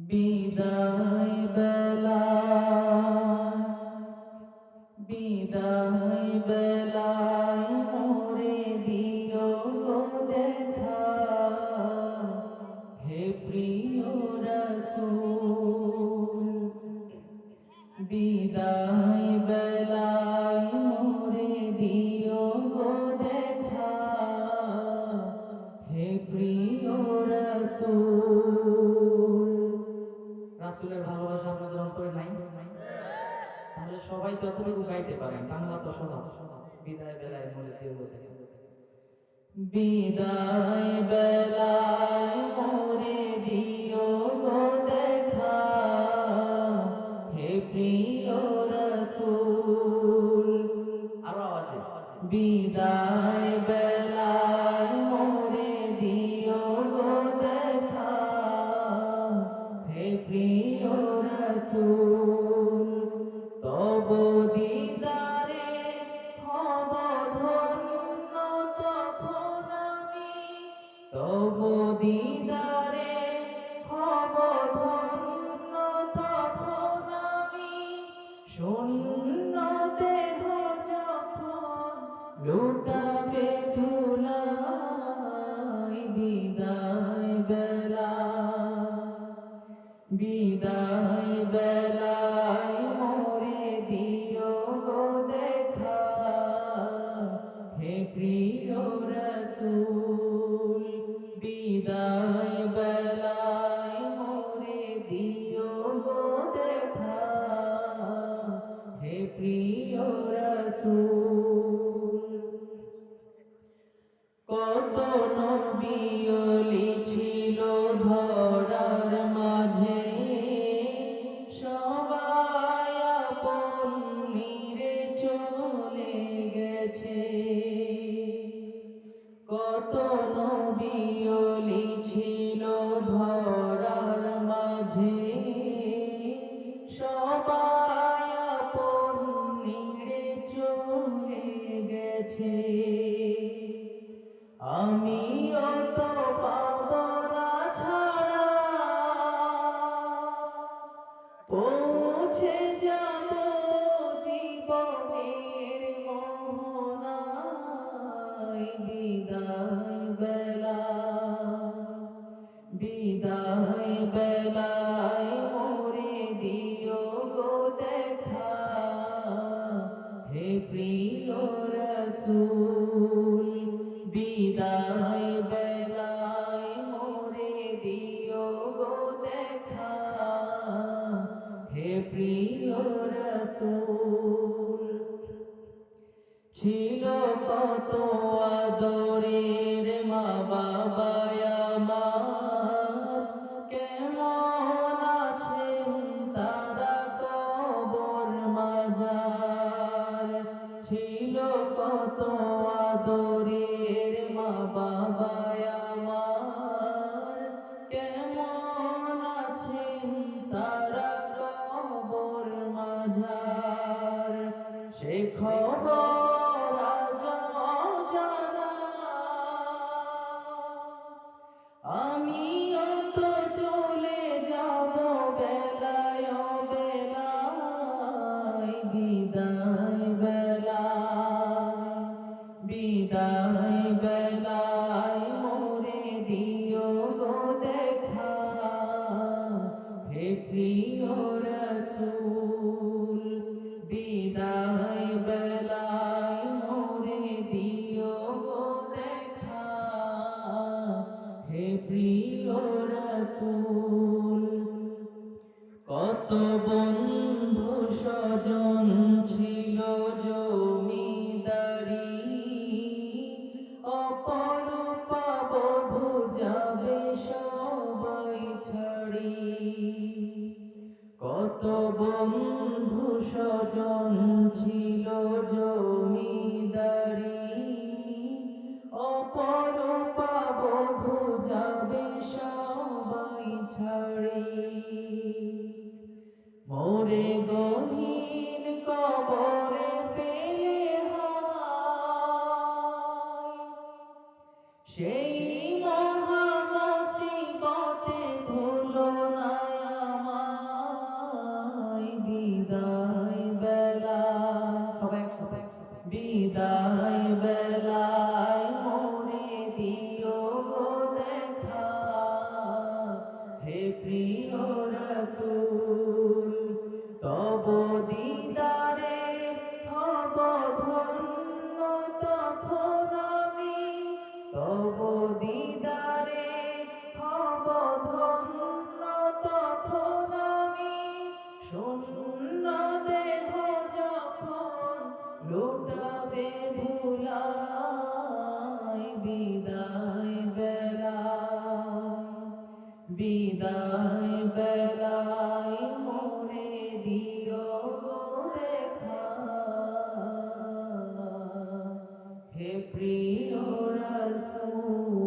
বিদায় বেলা তাহলে সবাই যতটুকু গাইতে পারে, বাংলা তো সহজ বিদায় বেলায় মনে দিয়ে দেখা বিদায় বেলায় মরে দিও গো দেখা। হে প্রিয় রসুল। আরও আওয়াজে বিদায় শূন্য দেহ যখন লুটাবে ধুলাই, বিদায় বেলা। বিদায় বেলায় মোরে দিও গো দেখা। হে প্রিয় রসূল, বিদায় কত নবিয়লি ছিল বিদায় বেলা বিদায় বেলায় মোরে দিও গো দেখা হে প্রিয় বিদায় বেলায় মোরে দিও গো দেখা হে প্রিয় রসূল ছিল কত আদরের মা বাবা আমার। কেমন আছেন তারা কবর মাঝার? সে খবর আমিও তো চলে যাব বেলায় বেলায় বিদায়। প্রিয় রসুল বিদায় বেলায় মোরে দিও দেখা। হে প্রিয় রসুল কত বন্ধু স্বজন ছিল জমিদারি। অপরূপা বধু যাবে সবাই ছাড়ি। মোরে গহীন কবরে পেলে সেই মহা বিদায় বেলায় মরে দিও গো দেখা। হে প্রিয় রসুল তব দিদার বিদায় বেলায় মোরে দিও দেখা হে প্রিয় রসূল